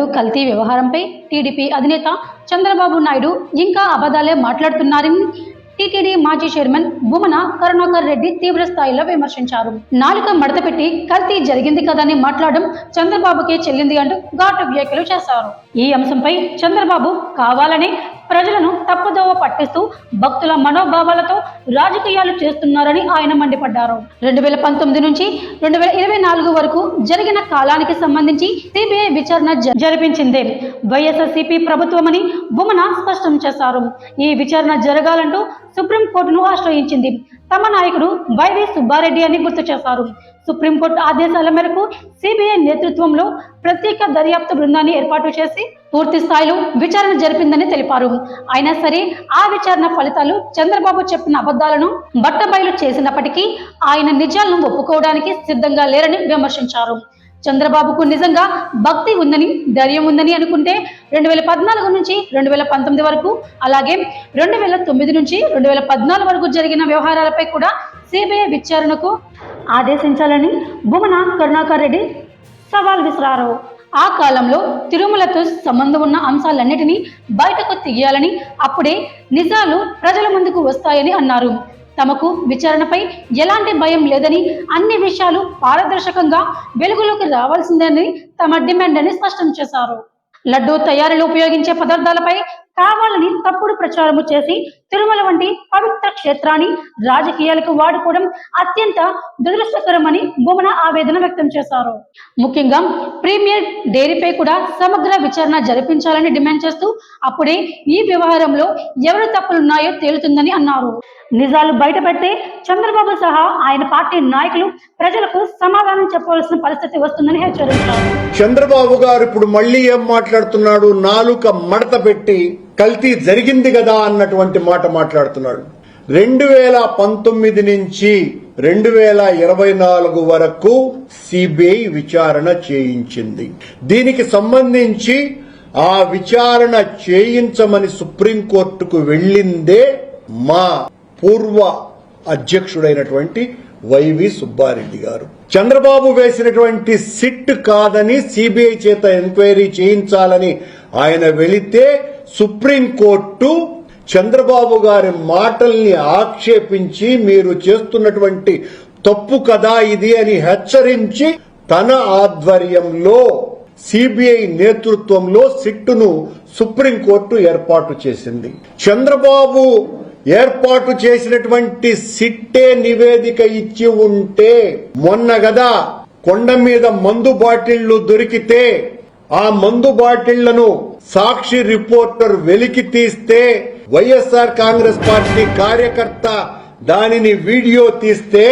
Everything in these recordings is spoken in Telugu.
లడ్డు కల్తీ వ్యవహారంపై టీడీపీ అధినేత చంద్రబాబు నాయుడు ఇంకా అబద్ధాలే మాట్లాడుతున్నారని టీటీడీ మాజీ చైర్మన్ బుమన కరుణాకర్ రెడ్డి తీవ్ర స్థాయిలో విమర్శించారు. నాలుక మడతపెట్టి కల్తీ జరిగింది కదని మాట్లాడడం చంద్రబాబుకే చెల్లింది అంటూ ఘాటు వ్యాఖ్యలు చేశారు. ఈ అంశంపై చంద్రబాబు కావాలని ప్రజలను తప్పుదోవ పట్టిస్తూ భక్తుల మనోభావాలతో రాజకీయాలు చేస్తున్నారని ఆయన మండిపడ్డారు. రెండు వేల పంతొమ్మిది నుంచి రెండు వేల ఇరవై నాలుగు వరకు జరిగిన కాలానికి సంబంధించి సిబిఐ విచారణ జరిపించింది జరిపించిందే. వైఎస్ఆర్సీపీ ప్రభుత్వమని బొమ్మన స్పష్టం చేశారు. ఈ విచారణ జరగాలంటూ సుప్రీంకోర్టును ఆశ్రయించింది. తమ నాయకుడు వైవి సుబ్బారెడ్డి అని గుర్తు చేశారు. సుప్రీంకోర్టు ఆదేశాల మేరకు సిబిఐ నేతృత్వంలో ప్రత్యేక దర్యాప్తు బృందాన్ని ఏర్పాటు చేసి పూర్తి స్థాయిలో విచారణ జరిపిందని తెలిపారు. అయినా సరే ఆ విచారణ ఫలితాలు చంద్రబాబు చెప్పిన అబద్ధాలను బట్టబయలు చేసినప్పటికీ ఆయన నిజాలను ఒప్పుకోవడానికి సిద్ధంగా లేరని విమర్శించారు. చంద్రబాబుకు నిజంగా భక్తి ఉందని ధైర్యం ఉందని అనుకుంటే రెండు వేల పద్నాలుగు నుంచి రెండు వేల పంతొమ్మిది వరకు అలాగే రెండు వేల తొమ్మిది నుంచి రెండు వేల పద్నాలుగు వరకు జరిగిన వ్యవహారాలపై కూడా సిబిఐ విచారణకు ఆదేశించాలని భూమన కరుణాకర్ రెడ్డి సవాల్ విసిరారు. ఆ కాలంలో తిరుమలతో సంబంధం ఉన్న అంశాలన్నిటినీ బయటకు తీయాలని అప్పుడే నిజాలు ప్రజల ముందుకు వస్తాయని అన్నారు. తమకు విచారణపై ఎలాంటి భయం లేదని అన్ని విషయాలు పారదర్శకంగా వెలుగులోకి రావాల్సిందని తమ డిమాండ్ అని స్పష్టం చేశారు. లడ్డూ తయారీలో ఉపయోగించే పదార్థాలపై కావాలని తప్పుడు ప్రచారము చేసి తిరుమల వంటి పవిత్ర క్షేత్రాన్ని రాజకీయాలకు వాడుకోవడం అత్యంత దురదృష్టకరమని బొమ్మన ఆవేదన వ్యక్తం చేశారు. ముఖ్యంగా ప్రీమియర్ డైరీపై కూడా సమగ్ర విచారణ జరిపించాలని డిమాండ్ చేస్తూ అప్పుడే ఈ వ్యవహారంలో ఎవరు తప్పులున్నాయో తేలుతుందని అన్నారు. నిజాలు బయటపెడితే చంద్రబాబు సహా ఆయన పార్టీ నాయకులు ప్రజలకు సమాధానం చెప్పవలసిన పరిస్థితి వస్తుందని హెచ్చరించారు. చంద్రబాబు గారు ఇప్పుడు మళ్ళీ ఏం మాట్లాడుతున్నాడు? నాలుక మడత పెట్టి కల్తీ జరిగింది కదా అన్నటువంటి మాట మాట్లాడుతున్నాడు. రెండు వేల పంతొమ్మిది నుంచి రెండు వేల ఇరవై నాలుగు వరకు సిబిఐ విచారణ చేయించింది. దీనికి సంబంధించి ఆ విచారణ చేయించమని సుప్రీంకోర్టుకు వెళ్ళిందే మా పూర్వ అధ్యక్షుడైనటువంటి వైవి సుబ్బారెడ్డి గారు. చంద్రబాబు వేసినటువంటి సిట్ కాదని సిబిఐ చేత ఎంక్వైరీ చేయించాలని ఆయన వెళితే సుప్రీంకోర్టు చంద్రబాబు గారి మాటల్ని ఆక్షేపించి మీరు చేస్తున్నటువంటి తప్పు కదా ఇది అని హెచ్చరించి తన ఆధ్వర్యంలో సిబిఐ నేతృత్వంలో సిట్టును సుప్రీంకోర్టు ఏర్పాటు చేసింది. చంద్రబాబు ఏర్పాటు చేసినటువంటి సిట్టే నివేదిక ఇచ్చి ఉంటే మొన్న గదా కొండ మీద మందు బాటిళ్ళు దొరికితే ఆ మందు బాటిళ్ళను సాక్షి రిపోర్టర్ వెలికి తీస్తే వైఎస్ఆర్ కాంగ్రెస్ పార్టీ కార్యకర్త దానిని వీడియో తీస్తే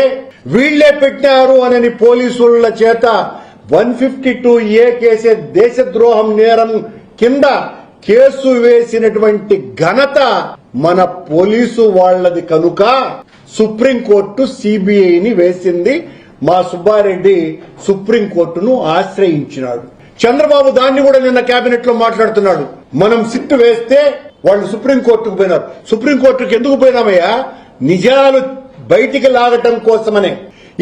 వీళ్ళే పెట్టారు అనని పోలీసుల చేత వన్ ఫిఫ్టీ టూ ఏ కేసే దేశద్రోహం నేరం కింద కేసు వేసినటువంటి ఘనత మన పోలీసు వాళ్ళది కనుక సుప్రీంకోర్టు సిబిఐని వేసింది మా సుబ్బారెడ్డి సుప్రీంకోర్టును ఆశ్రయించినాడు. చంద్రబాబు దాన్ని కూడా నిన్న కేబినెట్లో మాట్లాడుతున్నాడు. మనం సిట్ వేస్తే వాళ్ళు సుప్రీంకోర్టుకు పోయినారు. సుప్రీంకోర్టుకు ఎందుకు పోయినామయ్యా? నిజాలు బయటికి లాగటం కోసమనే.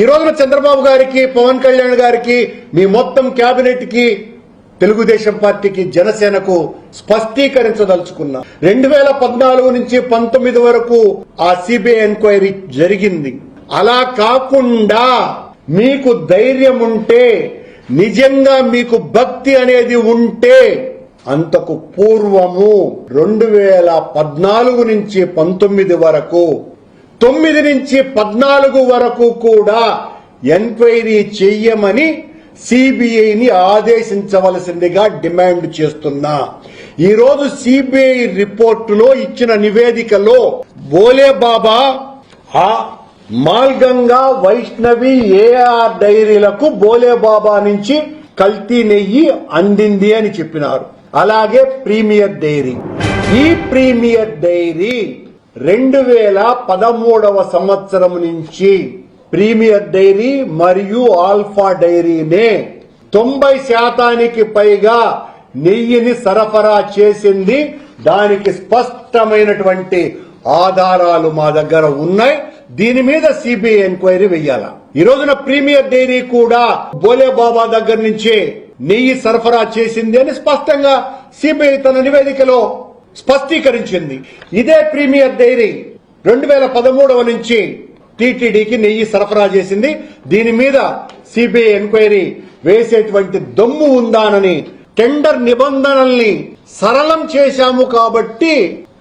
ఈ రోజున చంద్రబాబు గారికి పవన్ కళ్యాణ్ గారికి మీ మొత్తం కేబినెట్కి తెలుగుదేశం పార్టీకి జనసేనకు స్పష్టీకరించదలుచుకున్నా. రెండు వేల పద్నాలుగు నుంచి పంతొమ్మిది వరకు ఆ సిబిఐ ఎంక్వైరీ జరిగింది. అలా కాకుండా మీకు ధైర్యం ఉంటే నిజంగా మీకు భక్తి అనేది ఉంటే అంతకు పూర్వము రెండు వేల పద్నాలుగు నుంచి పంతొమ్మిది వరకు తొమ్మిది నుంచి పద్నాలుగు వరకు కూడా ఎంక్వైరీ చెయ్యమని సిబిఐని ఆదేశించవలసిందిగా డిమాండ్ చేస్తున్నా. ఈ రోజు సిబిఐ రిపోర్టులో ఇచ్చిన నివేదికలో బోలే బాబా ఆ మాల్గంగా వైష్ణవి ఏఆర్ డైరీలకు బోలేబాబా నుంచి కల్తీ నెయ్యి అందింది అని చెప్పినారు. అలాగే ప్రీమియర్ డైరీ. ఈ ప్రీమియర్ డైరీ రెండు వేల పదమూడవ సంవత్సరం నుంచి ప్రీమియర్ డైరీ మరియు ఆల్ఫా డైరీనే తొంభై శాతానికి పైగా నెయ్యిని సరఫరా చేసింది. దానికి స్పష్టమైనటువంటి ఆధారాలు మా దగ్గర ఉన్నాయి. దీని మీద సిబిఐ ఎంక్వైరీ వెయ్యాల? ఈ రోజున ప్రీమియర్ డైరీ కూడా బోలే బాబా దగ్గర నుంచి నెయ్యి సరఫరా చేసింది అని స్పష్టంగా సిబిఐ తన నివేదికలో స్పష్టీకరించింది. ఇదే ప్రీమియర్ డైరీ రెండు వేల పదమూడవ నుంచి టీటీడీకి నెయ్యి సరఫరా చేసింది. దీని మీద సిబిఐ ఎంక్వైరీ వేసేటువంటి దమ్ము ఉందానని టెండర్ నిబంధనల్ని సరళం చేశాము కాబట్టి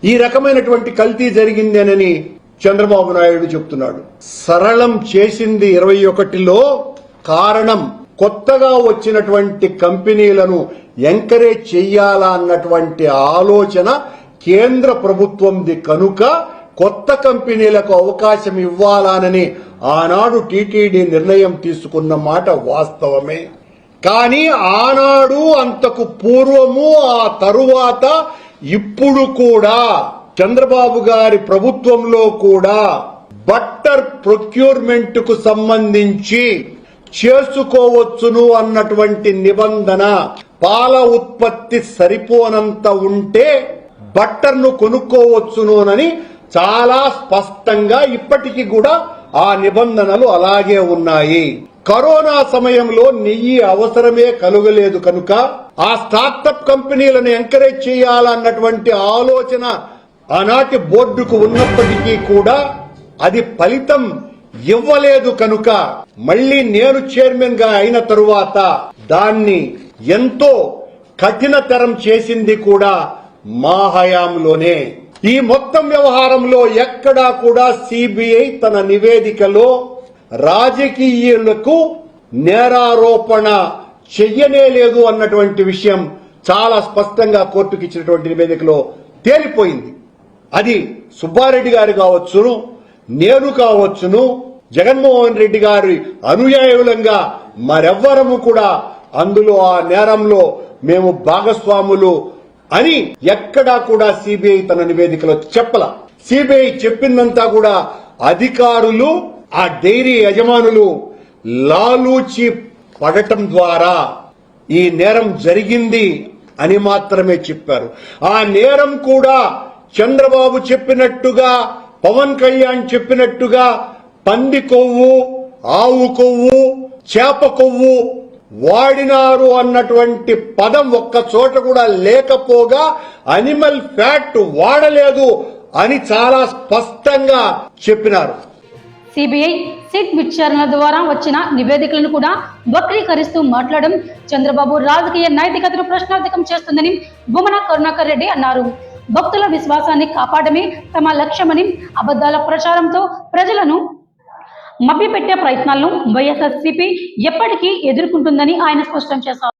ఈ రకమైనటువంటి కల్తీ జరిగింది అని చంద్రబాబు నాయుడు చెప్తున్నాడు. సరళం చేసింది ఇరవై ఒకటిలో కారణం కొత్తగా వచ్చినటువంటి కంపెనీలను ఎంకరేజ్ చెయ్యాలా అన్నటువంటి ఆలోచన కేంద్ర ప్రభుత్వంది కనుక కొత్త కంపెనీలకు అవకాశం ఇవ్వాలనని ఆనాడు టీటీడీ నిర్ణయం తీసుకున్న మాట వాస్తవమే. కానీ ఆనాడు అంతకు పూర్వము ఆ తరువాత ఇప్పుడు కూడా చంద్రబాబు గారి ప్రభుత్వంలో కూడా బట్టర్ ప్రొక్యూర్మెంట్కు సంబంధించి చేసుకోవచ్చును అన్నటువంటి నిబంధన పాల ఉత్పత్తి సరిపోనంత ఉంటే బట్టర్ను కొనుక్కోవచ్చును అని చాలా స్పష్టంగా ఇప్పటికీ కూడా ఆ నిబంధనలు అలాగే ఉన్నాయి. కరోనా సమయంలో నెయ్యి అవసరమే కలుగలేదు కనుక ఆ స్టార్టప్ కంపెనీలను ఎంకరేజ్ చేయాలన్నటువంటి ఆలోచన ఆనాటి బోర్డుకు ఉన్నప్పటికీ కూడా అది ఫలితం ఇవ్వలేదు కనుక మళ్ళీ నేను చైర్మన్గా అయిన తరువాత దాన్ని ఎంతో కఠినతరం చేసింది కూడా మా హయాంలోనే. ఈ మొత్తం వ్యవహారంలో ఎక్కడా కూడా సిబిఐ తన నివేదికలో రాజకీయులకు నేరారోపణ చెయ్యనే లేదు అన్నటువంటి విషయం చాలా స్పష్టంగా కోర్టుకి ఇచ్చినటువంటి నివేదికలో తేలిపోయింది. అది సుబ్బారెడ్డి గారు కావచ్చును నేను కావచ్చును జగన్మోహన్ రెడ్డి గారి అనుయాయులంగా మరెవ్వరము కూడా అందులో ఆ నేరంలో మేము భాగస్వాములు అని ఎక్కడా కూడా సిబిఐ తన నివేదికలో చెప్పల. సిబిఐ చెప్పిందంతా కూడా అధికారులు ఆ డైరీ యజమానులు లాలూచి పడటం ద్వారా ఈ నేరం జరిగింది అని మాత్రమే చెప్పారు. ఆ నేరం కూడా చంద్రబాబు చెప్పినట్టుగా పవన్ కళ్యాణ్ చెప్పినట్టుగా పంది కొవ్వు ఆవు కొవ్వు చేప కొవ్వు వాడినారు అన్నటువంటి పదం ఒక్క చోట కూడా లేకపోగా అనిమల్ ఫ్యాట్ వాడలేదు అని చాలా స్పష్టంగా చెప్పినారు. సిబిఐ సిట్ విచారణ ద్వారా వచ్చిన నివేదికలను కూడా వక్రీకరిస్తూ మాట్లాడడం చంద్రబాబు రాజకీయ నైతికతను ప్రశ్నార్థకం చేస్తుందని బుమన కరుణాకర్ రెడ్డి అన్నారు. భక్తుల విశ్వాసాన్ని కాపాడమే తమ లక్ష్యమని అబద్ధాల ప్రచారంతో ప్రజలను మభ్యపెట్టే ప్రయత్నాలను వైఎస్ఆర్సీపీ ఎప్పటికీ ఎదుర్కొంటుందని ఆయన స్పష్టం చేశారు.